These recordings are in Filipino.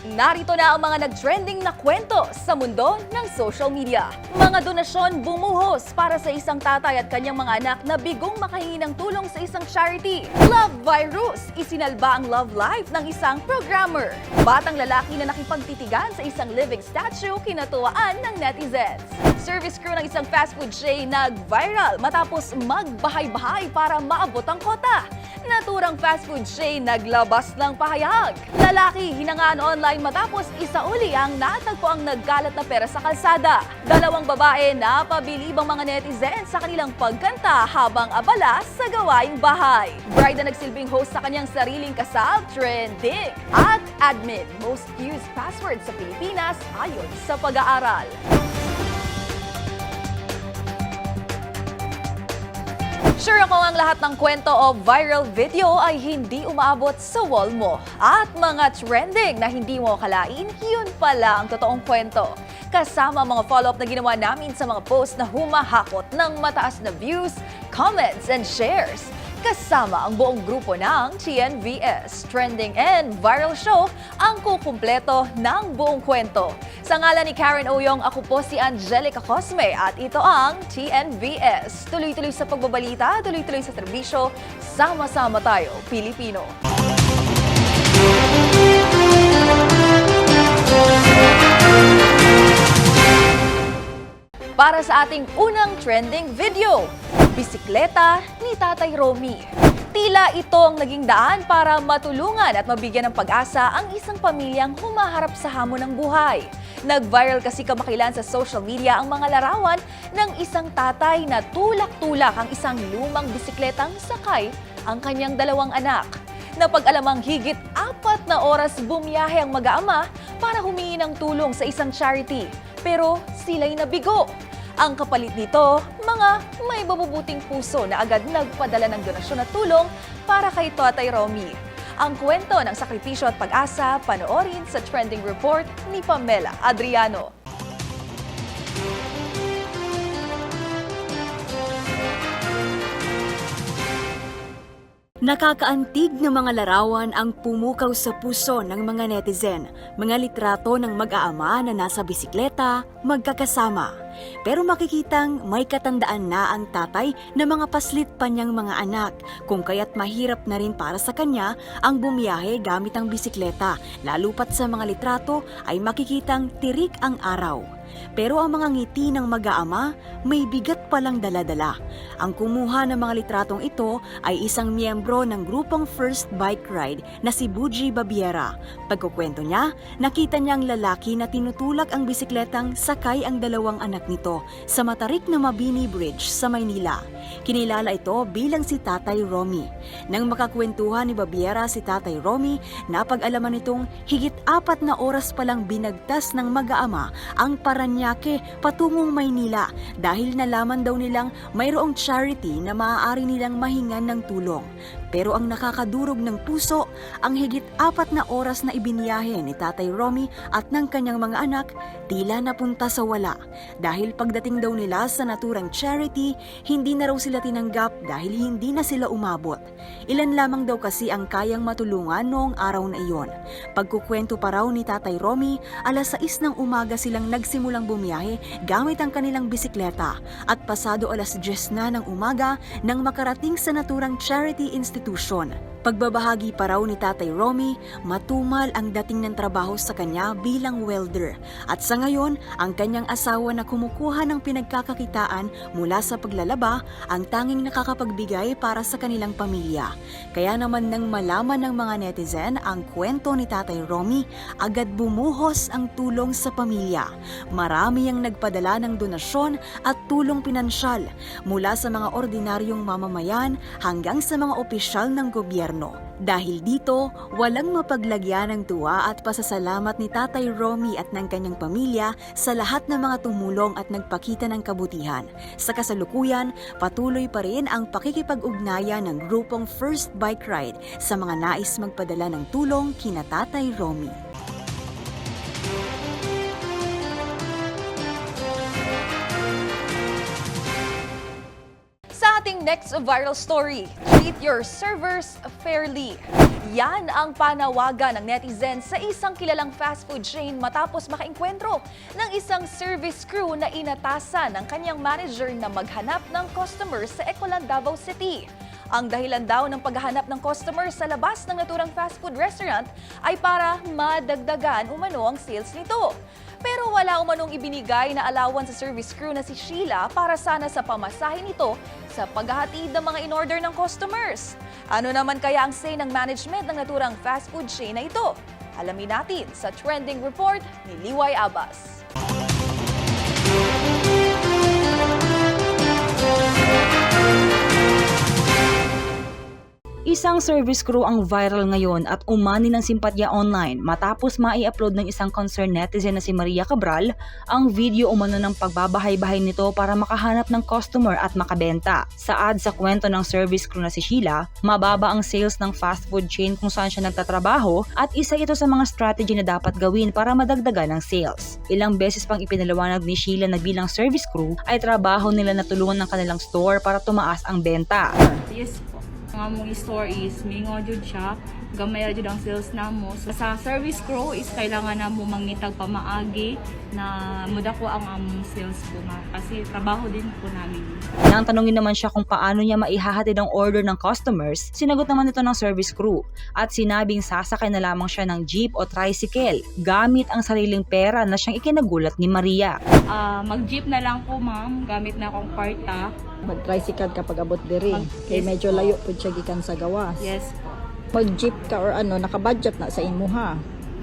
Narito na ang mga nag-trending na kwento sa mundo ng social media. Mga donasyon bumuhos para sa isang tatay at kanyang mga anak na bigong makahingi ng tulong sa isang charity. Love virus, isinalba ang love life ng isang programmer. Batang lalaki na nakipagtitigan sa isang living statue kinatuwaan ng netizens. Service crew ng isang fast food chain nag-viral matapos magbahay-bahay para maabot ang kota. Naturang fast food chain naglabas ng pahayag. Lalaki hinangaan online matapos isauli ang natagpo ang nagkalat na pera sa kalsada. Dalawang babae na pabilib ang mga netizens sa kanilang pagkanta habang abala sa gawaing bahay. Bride na nagsilbing host sa kanyang sariling kasal, trending. At admin, most used password sa Pilipinas ayon sa pag-aaral. Sure ako ang lahat ng kwento o viral video ay hindi umaabot sa wall mo. At mga trending na hindi mo kalain, yun pala ang totoong kwento. Kasama mga follow-up na ginawa namin sa mga post na humahakot ng mataas na views, comments, and shares. Kasama ang buong grupo ng TNVS, Trending and Viral Show ang kukumpleto ng buong kwento. Sa ngalan ni Karen Oyong, ako po si Angelica Cosme at ito ang TNVS. Tuloy-tuloy sa pagbabalita, tuloy-tuloy sa serbisyo, sama-sama tayo, Pilipino. Para sa ating unang trending video, bisikleta ni Tatay Romy. Tila ito ang naging daan para matulungan at mabigyan ng pag-asa ang isang pamilyang humaharap sa hamon ng buhay. Nag-viral kasi kamakilan sa social media ang mga larawan ng isang tatay na tulak-tulak ang isang lumang bisikletang sakay ang kanyang dalawang anak. Napag-alamang higit apat na oras bumiyahe ang mag-aama para humingi ng tulong sa isang charity. Pero sila'y nabigo. Ang kapalit nito, mga may mabubuting puso na agad nagpadala ng donasyon at tulong para kay Tatay Romy. Ang kwento ng sakripisyo at pag-asa, panoorin sa trending report ni Pamela Adriano. Nakakaantig na mga larawan ang pumukaw sa puso ng mga netizen, mga litrato ng mag-aama na nasa bisikleta, magkakasama. Pero makikitang may katandaan na ang tatay na mga paslit pa niyang mga anak, kung kaya't mahirap na rin para sa kanya ang bumiyahe gamit ang bisikleta, lalo pat sa mga litrato ay makikitang tirik ang araw. Pero ang mga ngiti ng mag-aama, may bigat palang daladala. Ang kumuha ng mga litratong ito ay isang miyembro ng grupong First Bike Ride na si Buji Babiera. Pagkukwento niya, nakita niya ang lalaki na tinutulak ang bisikletang sakay ang dalawang anak nito sa matarik na Mabini Bridge sa Maynila. Kinilala ito bilang si Tatay Romy. Nang makakwentuhan ni Babiera si Tatay Romy, napag-alaman nitong higit apat na oras palang binagtas ng mag-aama ang Paranaque patungong Maynila dahil nalaman daw nilang mayroong charity na maaari nilang mahingan ng tulong. Pero ang nakakadurog ng puso, ang higit apat na oras na ibiniyahe ni Tatay Romy at ng kanyang mga anak, tila napunta sa wala. Dahil pagdating daw nila sa naturang charity, hindi na raw sila tinanggap dahil hindi na sila umabot. Ilan lamang daw kasi ang kayang matulungan noong araw na iyon. Pagkukwento pa raw ni Tatay Romy, alas 6 ng umaga silang nagsimulang bumiyahe gamit ang kanilang bisikleta at pasado alas 10 na ng umaga nang makarating sa naturang charity institution. Pagbabahagi pa raw ni Tatay Romy, matumal ang dating ng trabaho sa kanya bilang welder. At sa ngayon, ang kanyang asawa na kumukuha ng pinagkakakitaan mula sa paglalaba ang tanging nakakapagbigay para sa kanilang pamilya. Kaya naman nang malaman ng mga netizen ang kwento ni Tatay Romy, agad bumuhos ang tulong sa pamilya. Marami ang nagpadala ng donasyon at tulong pinansyal mula sa mga ordinaryong mamamayan hanggang sa mga opisyal ng gobyerno. Dahil dito, walang mapaglagyan ng tuwa at pasasalamat ni Tatay Romy at ng kanyang pamilya sa lahat ng mga tumulong at nagpakita ng kabutihan. Sa kasalukuyan, patuloy pa rin ang pakikipag-ugnayan ng grupong First Bike Ride sa mga nais magpadala ng tulong kina Tatay Romy. Ating next viral story, treat your servers fairly. Yan ang panawagan ng netizen sa isang kilalang fast food chain matapos makaengkwentro ng isang service crew na inatasan ng kanyang manager na maghanap ng customers sa Ecoland, Davao City. Ang dahilan daw ng paghahanap ng customers sa labas ng naturang fast food restaurant ay para madagdagan umano ang sales nito. Pero wala umanong ibinigay na alawan sa service crew na si Sheila para sana sa pamasahe nito sa paghahatid ng mga in-order ng customers. Ano naman kaya ang say ng management ng naturang fast food chain na ito? Alamin natin sa trending report ni Liway Abbas. Isang service crew ang viral ngayon at umani ng simpatya online matapos mai-upload ng isang concerned netizen na si Maria Cabral ang video umano ng pagbabahay-bahay nito para makahanap ng customer at makabenta. Saad sa kwento ng service crew na si Sheila, mababa ang sales ng fast food chain kung saan siya nagtatrabaho at isa ito sa mga strategy na dapat gawin para madagdagan ang sales. Ilang beses pang ipinaliwanag ni Sheila na bilang service crew ay trabaho nila na tulungan ng kanilang store para tumaas ang benta. Yes. Ang among store is mingo jud siya, gamay ra jud ang sales namo. So, sa service crew is kailangan na mo mangitag pamaagi na mudako ang among sales po nga kasi trabaho din po namin. Nang tanongin naman siya kung paano niya maihahatid ang order ng customers, sinagot naman ito ng service crew at sinabing sasakay na lamang siya ng jeep o tricycle gamit ang sariling pera na siyang ikinagulat ni Maria. Ah, mag-jeep na lang po ma'am, gamit na akong kwarta. mag-tricycle ka pag abot diri Mag- kay medyo po. layo pud siya gikan sa gawas Yes po. Mag jeep ka or ano naka-budget na sa imuha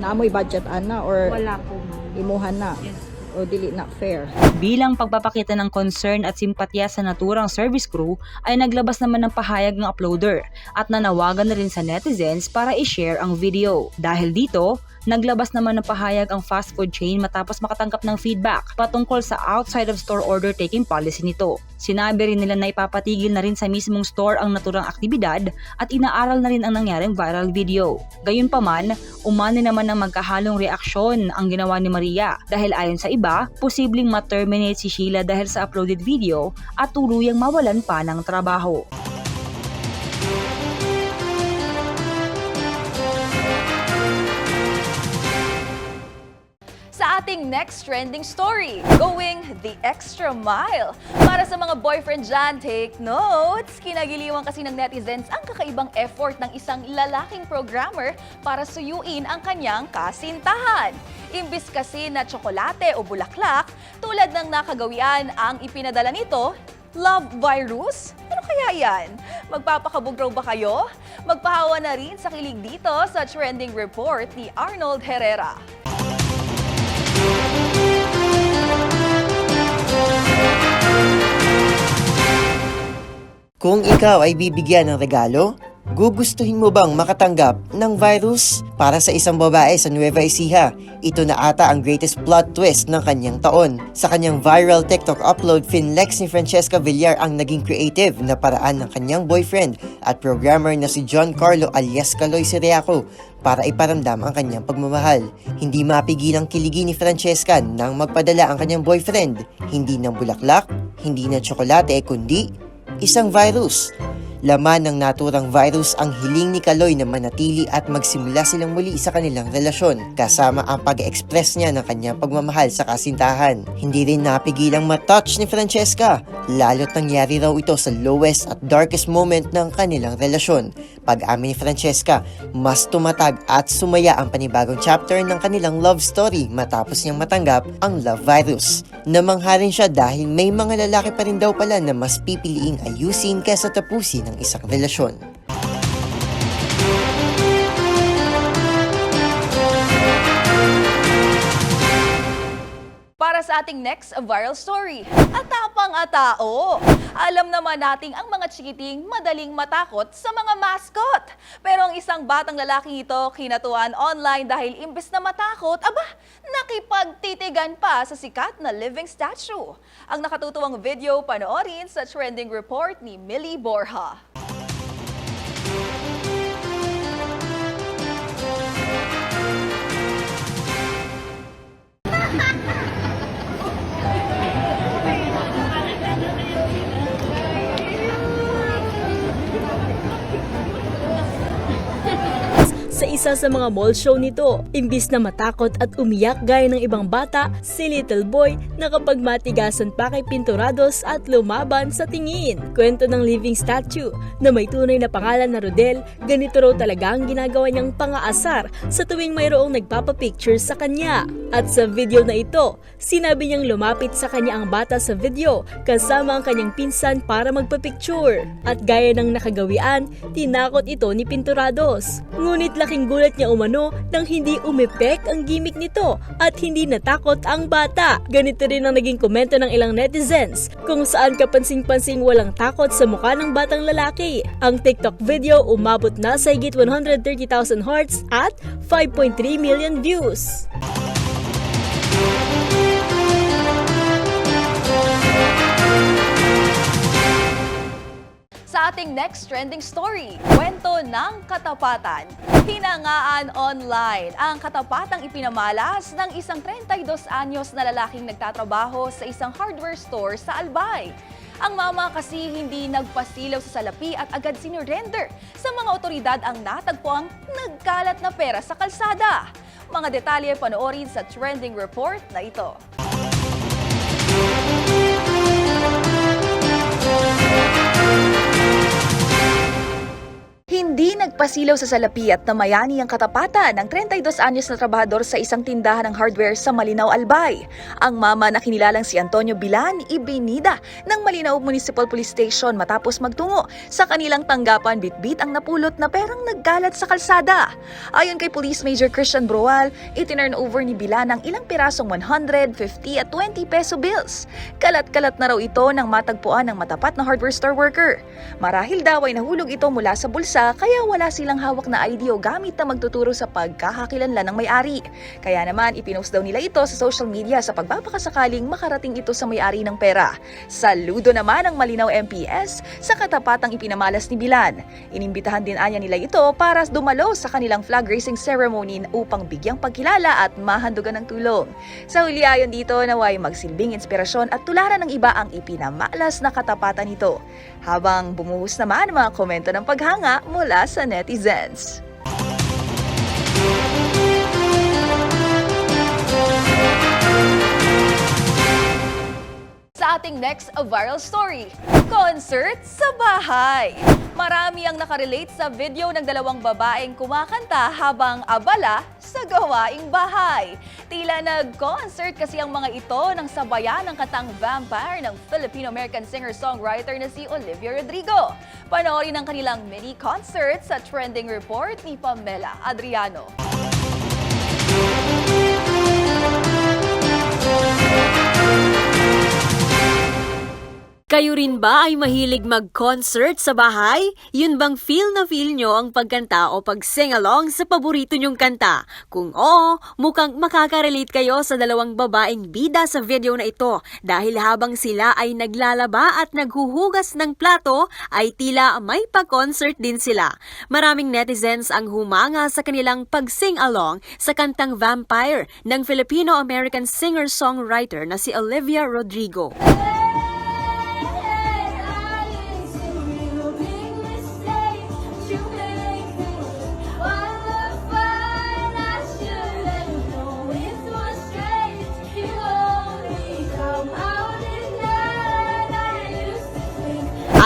naamoy budget ana or Wala po ma'am. imuhan na Yes o dili na fair Bilang pagpapakita ng concern at simpatya sa naturang service crew ay naglabas naman ng pahayag ng uploader at nanawagan na rin sa netizens para i-share ang video. Dahil dito, naglabas naman ng pahayag ang fast food chain matapos makatanggap ng feedback patungkol sa outside of store order taking policy nito. Sinabi rin nila na ipapatigil na rin sa mismong store ang naturang aktibidad at inaaral na rin ang nangyaring viral video. Gayunpaman, umani naman ng magkahalong reaksyon ang ginawa ni Maria dahil ayon sa iba, posibleng ma-terminate si Sheila dahil sa uploaded video at tuluyang mawalan pa ng trabaho. Ating next trending story, going the extra mile. Para sa mga boyfriend dyan, take notes. Kinagiliwan kasi ng netizens ang kakaibang effort ng isang lalaking programmer para suyuin ang kanyang kasintahan. Imbis kasi na tsokolate o bulaklak, tulad ng nakagawian ang ipinadala nito, Love virus? Ano kaya yan? Magpapakabog raw ba kayo? Magpahawa na rin sa kilig dito sa trending report ni Arnold Herrera. Kung ikaw ay bibigyan ng regalo, gugustuhin mo bang makatanggap ng virus? Para sa isang babae sa Nueva Ecija, ito na ata ang greatest plot twist ng kanyang taon. Sa kanyang viral TikTok upload, finlex ni Francesca Villar ang naging creative na paraan ng kanyang boyfriend at programmer na si John Carlo alias Kaloy Siriaco para iparamdam ang kanyang pagmamahal. Hindi mapigil ang kiligi ni Francesca nang magpadala ang kanyang boyfriend. Hindi ng bulaklak, hindi ng tsokolate, kundi isang virus. Laman ng naturang virus ang hiling ni Kaloy na manatili at magsimula silang muli sa kanilang relasyon kasama ang pag-express niya ng kanyang pagmamahal sa kasintahan. Hindi rin napigilang matouch ni Francesca, lalo't nangyari raw ito sa lowest at darkest moment ng kanilang relasyon. Pag-amin ni Francesca, mas tumatag at sumaya ang panibagong chapter ng kanilang love story matapos niyang matanggap ang love virus. Namangha rin siya dahil may mga lalaki pa rin daw pala na mas pipiliing ayusin kaysa tapusin ang isang relasyon. Para sa ating next viral story, atapang atao. Alam naman nating ang mga chikiting madaling matakot sa mga mascot. Pero ang isang batang lalaki ito kinatuan online dahil imbes na matakot, aba, nakipagtitigan pa sa sikat na living statue. Ang nakatutuwang video panoorin sa trending report ni Millie Borja. Isa sa mga mall show nito. Imbis na matakot at umiyak gaya ng ibang bata, si Little Boy nakapagmatigasan pa kay Pinturados at lumaban sa tingin. Kwento ng living statue na may tunay na pangalan na Rodel, ganito raw talaga ang ginagawa niyang pangaasar sa tuwing mayroong nagpapapicture sa kanya. At sa video na ito, sinabi niyang lumapit sa kanya ang bata sa video kasama ang kanyang pinsan para magpapicture. At gaya ng nakagawian, tinakot ito ni Pinturados. Ngunit laking gulat niya umano nang hindi umepek ang gimmick nito at hindi natakot ang bata. Ganito rin ang naging komento ng ilang netizens kung saan kapansing-pansing walang takot sa mukha ng batang lalaki. Ang TikTok video umabot na sa higit 130,000 hearts at 5.3 million views. Ating next trending story, kwento ng katapatan. Hinangaan online ang katapatang ipinamalas ng isang 32 anyos na lalaking nagtatrabaho sa isang hardware store sa Albay. Ang mama kasi hindi nagpasilaw sa salapi at agad sinurrender sa mga otoridad ang natagpuang nagkalat na pera sa kalsada. Mga detalye panoorin sa trending report na ito. Hindi nagpasilaw sa salapi at namayani ang katapatan ng 32 anyos na trabahador sa isang tindahan ng hardware sa Malinaw, Albay. Ang mama na kinilalang si Antonio Bilan ibinida ng Malinaw Municipal Police Station matapos magtungo sa kanilang tanggapan bitbit ang napulot na perang naggalat sa kalsada. Ayon kay Police Major Christian Broal, itinurn over ni Bilan ang ilang pirasong 100, 50 at 20 peso bills. Kalat-kalat na raw ito nang matagpuan ng matapat na hardware store worker. Marahil daw ay nahulog ito mula sa bulsa kaya wala silang hawak na ID gamit na magtuturo sa pagkakakilanlan ng may-ari. Kaya naman ipinost daw nila ito sa social media sa pagbabakasakaling makarating ito sa may-ari ng pera. Saludo naman ang Malinaw MPS sa katapatang ipinamalas ni Bilan. Inimbitahan din anya nila ito para dumalo sa kanilang flag raising ceremony upang bigyang pagkilala at mahandugan ng tulong. Sa huli ayon dito naway magsilbing inspirasyon at tularan ng iba ang ipinamalas na katapatan nito. Habang bumuhos naman ang mga komento ng paghanga mula sa netizens. Sa ating next viral story, concert sa bahay. Marami ang nakarelate sa video ng dalawang babaeng kumakanta habang abala sa gawaing bahay. Tila nag-concert kasi ang mga ito ng sabayan ng katang Vampire ng Filipino-American singer-songwriter na si Olivia Rodrigo. Panoorin ang kanilang mini-concert sa trending report ni Pamela Adriano. Kayo rin ba ay mahilig mag-concert sa bahay? Yun bang feel na feel nyo ang pagkanta o pag-sing along sa paborito nyong kanta? Kung oo, mukhang makakarelate kayo sa dalawang babaeng bida sa video na ito dahil habang sila ay naglalaba at naghuhugas ng plato ay tila may pa-concert din sila. Maraming netizens ang humanga sa kanilang pag-sing along sa kantang Vampire ng Filipino-American singer-songwriter na si Olivia Rodrigo.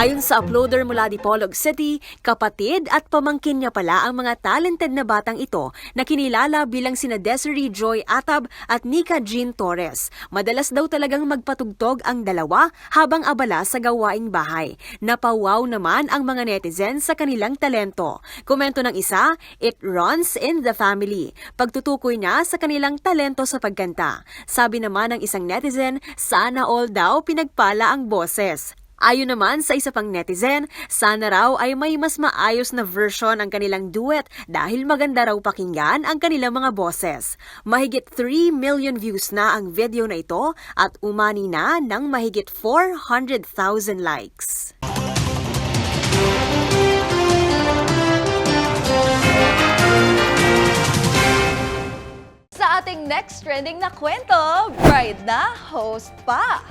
Ayon sa uploader mula Dipolog City, kapatid at pamangkin niya pala ang mga talented na batang ito na kinilala bilang sina Desiree Joy Atab at Nika Jean Torres. Madalas daw talagang magpatugtog ang dalawa habang abala sa gawaing bahay. Napawaw naman ang mga netizens sa kanilang talento. Komento ng isa, it runs in the family. Pagtutukoy niya sa kanilang talento sa pagkanta. Sabi naman ng isang netizen, sana all daw pinagpala ang boses. Ayon naman sa isa pang netizen, sana raw ay may mas maayos na version ang kanilang duet dahil maganda raw pakinggan ang kanilang mga boses. Mahigit 3 million views na ang video na ito at umani na ng mahigit 400,000 likes. Sa ating next trending na kwento, bride na host pa.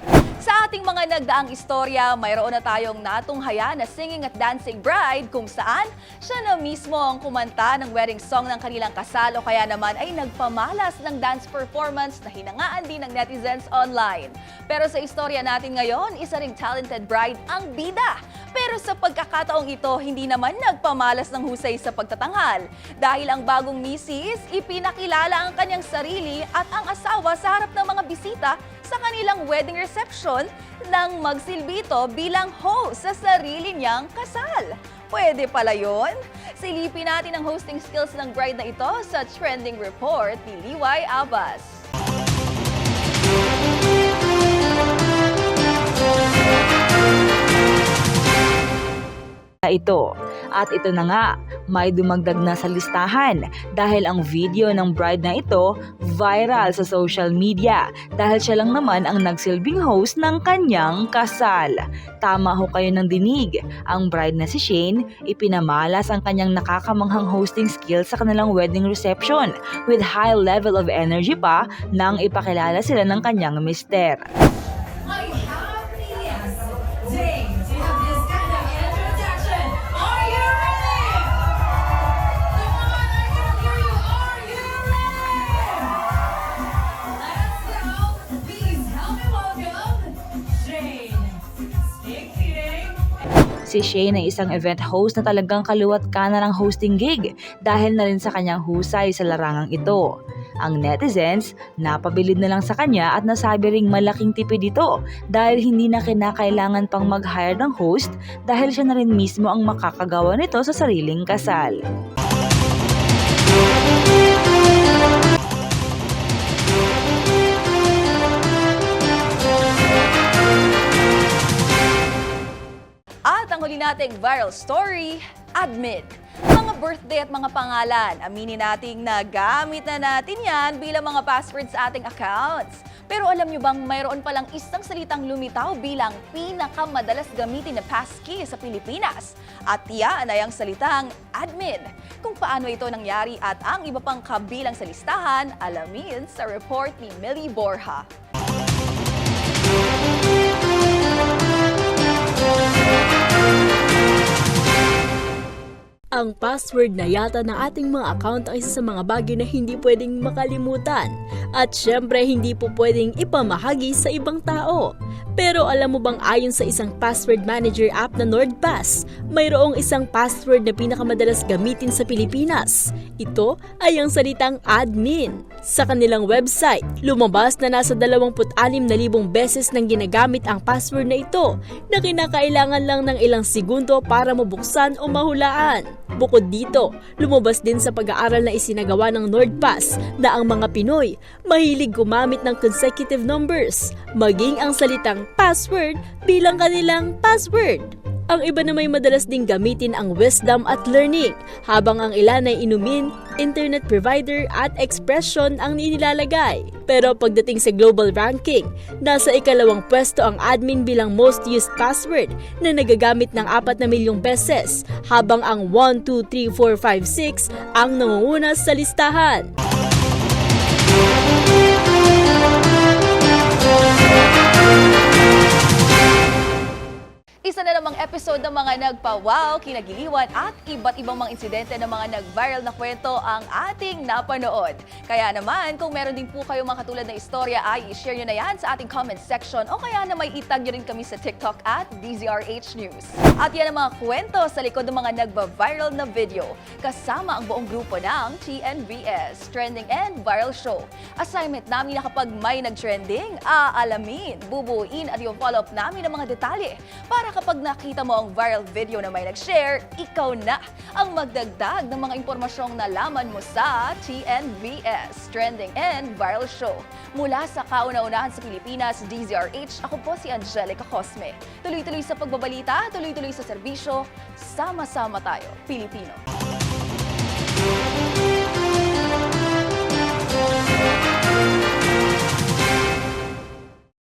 Sa ating mga nagdaang istorya, mayroon na tayong natunghaya na singing at dancing bride kung saan siya na mismo ang kumanta ng wedding song ng kanilang kasal o kaya naman ay nagpamalas ng dance performance na hinangaan din ng netizens online. Pero sa istorya natin ngayon, isa ring talented bride ang bida. Pero sa pagkakataong ito, hindi naman nagpamalas ng husay sa pagtatanghal. Dahil ang bagong misis, ipinakilala ang kanyang sarili at ang asawa sa harap ng mga bisita sa kanilang wedding reception nang magsilbito bilang host sa sarili niyang kasal. Pwede pala yun? Silipin natin ang hosting skills ng bride na ito sa trending report ni Liway Abbas. ito. At ito na nga, may dumagdag na sa listahan dahil ang video ng bride na ito viral sa social media dahil siya lang naman ang nagsilbing host ng kanyang kasal. Tama ho kayo ng dinig. Ang bride na si Shane, ipinamalas ang kanyang nakakamanghang hosting skills sa kanilang wedding reception with high level of energy pa nang ipakilala sila ng kanyang mister. Si Shane ay isang event host na talagang kaluwat ka na ng hosting gig dahil na rin sa kanyang husay sa larangang ito. Ang netizens, napabilid na lang sa kanya at nasabi ring malaking tipid ito dahil hindi na kinakailangan pang mag-hire ng host dahil siya na rin mismo ang makakagawa nito sa sariling kasal. Huli nating viral story, admin. Mga birthday at mga pangalan, aminin nating nagamit na natin yan bilang mga password sa ating accounts. Pero alam nyo bang mayroon palang isang salitang lumitaw bilang pinakamadalas gamitin na passkey sa Pilipinas? At yan ay ang salitang admin. Kung paano ito nangyari at ang iba pang kabilang sa listahan, alamin sa report ni Millie Borja. Ang password na yata ng ating mga account ang isa sa mga bagay na hindi pwedeng makalimutan. At syempre hindi po pwedeng ipamahagi sa ibang tao. Pero alam mo bang ayon sa isang password manager app na NordPass, mayroong isang password na pinakamadalas gamitin sa Pilipinas. Ito ay ang salitang admin. Sa kanilang website, lumabas na nasa 26,000 beses nang ginagamit ang password na ito na kinakailangan lang ng ilang segundo para mabuksan o mahulaan. Bukod dito, lumabas din sa pag-aaral na isinagawa ng NordPass na ang mga Pinoy mahilig gumamit ng consecutive numbers, maging ang salitang password bilang kanilang password. Ang iba na may madalas ding gamitin ang wisdom at learning, habang ang ilan ay inumin, internet provider at expression ang inilalagay. Pero pagdating sa global ranking, nasa ikalawang pwesto ang admin bilang most used password na nagagamit ng 4 na milyong beses, habang ang 1, 2, 3, 4, 5, 6 ang nangunguna sa listahan. Isa na namang episode ng mga nagpa-wow, kinagiliwan at iba't ibang mga insidente ng mga nag-viral na kwento ang ating napanood. Kaya naman, kung meron din po kayong mga katulad na istorya ay i-share nyo na yan sa ating comment section o kaya na may itag nyo rin kami sa TikTok at DZRH News. At yan ang mga kwento sa likod ng mga nagba-viral na video kasama ang buong grupo ng TNVS, Trending and Viral Show. Assignment namin na kapag may nag-trending, aalamin, bubuuin at yung follow-up namin ng mga detalye para kapag nakita mo ang viral video na may nag-share, ikaw na ang magdagdag ng mga impormasyong nalaman mo sa TNVS, Trending and Viral Show. Mula sa kauna-unahan sa Pilipinas, DZRH, ako po si Angelica Cosme. Tuloy-tuloy sa pagbabalita, tuloy-tuloy sa serbisyo, sama-sama tayo, Pilipino.